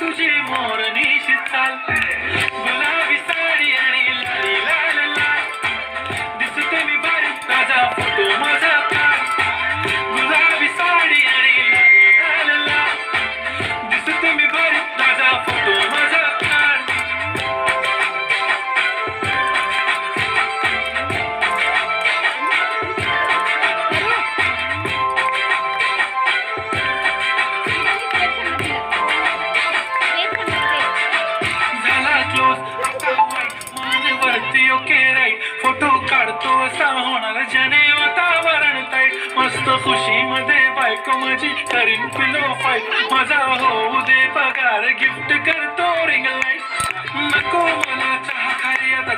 तुझे मोर निशित चाल गुलाबी साडी आणि लाली लाल लाल. दिसते मी बारीक ताजा फोटो माझा काल गुलाबी साडी आणि लाल लाल लाल. दिसते मी बारीक फोटो काढतो असा होणार जने वातावरण ताईट मस्त खुशी मध्ये बायको माझी करीन पिलो फाईट माझा होऊ दे पगार गिफ्ट करतो रिंग लाइट नको मला चहा खाली आता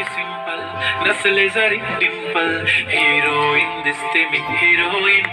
माझी सिंपल नसले जरी डिंपल हिरोईन दिसते मी हिरोईन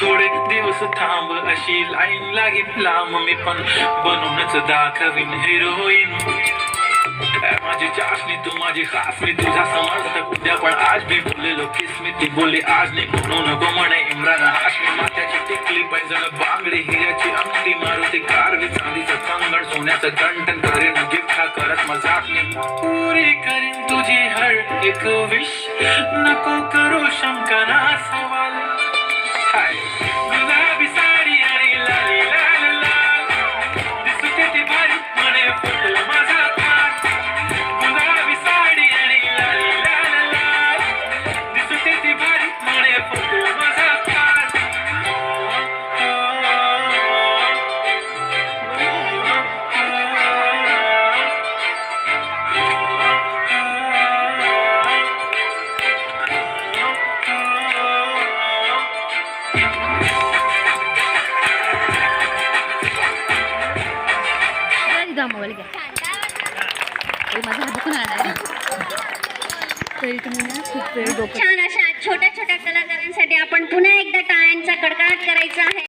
थोडे दिवस थांब अशी लाईन लागेल. लांब मी पण बनूनच दाखवीन हिरोईन माझी चाशनी तू माझी खास मी तुझा समर्थक उद्या पण आज मी बोललेलो. किस मी ती बोली आज नाही म्हणू नको म्हणे. इम्रान हाशमी माथ्याची टिकली. पैंजण बांगडी हिऱ्याची अंगठी मारुती कारवी चांदीचं कंगण सोन्याचं कंटन करेन. गिफ्ट करत मजाक मी पुरी करीन तुझी हर एक विश नको करू द्या मोबाईल घ्या. माझा हात दुखून आला तरी तुम्ही ना खूप वेळ डोकं छान अशा छोट्या छोट्या कलाकारांसाठी आपण पुन्हा एकदा टाळ्यांचा कडकडाट करायचा आहे.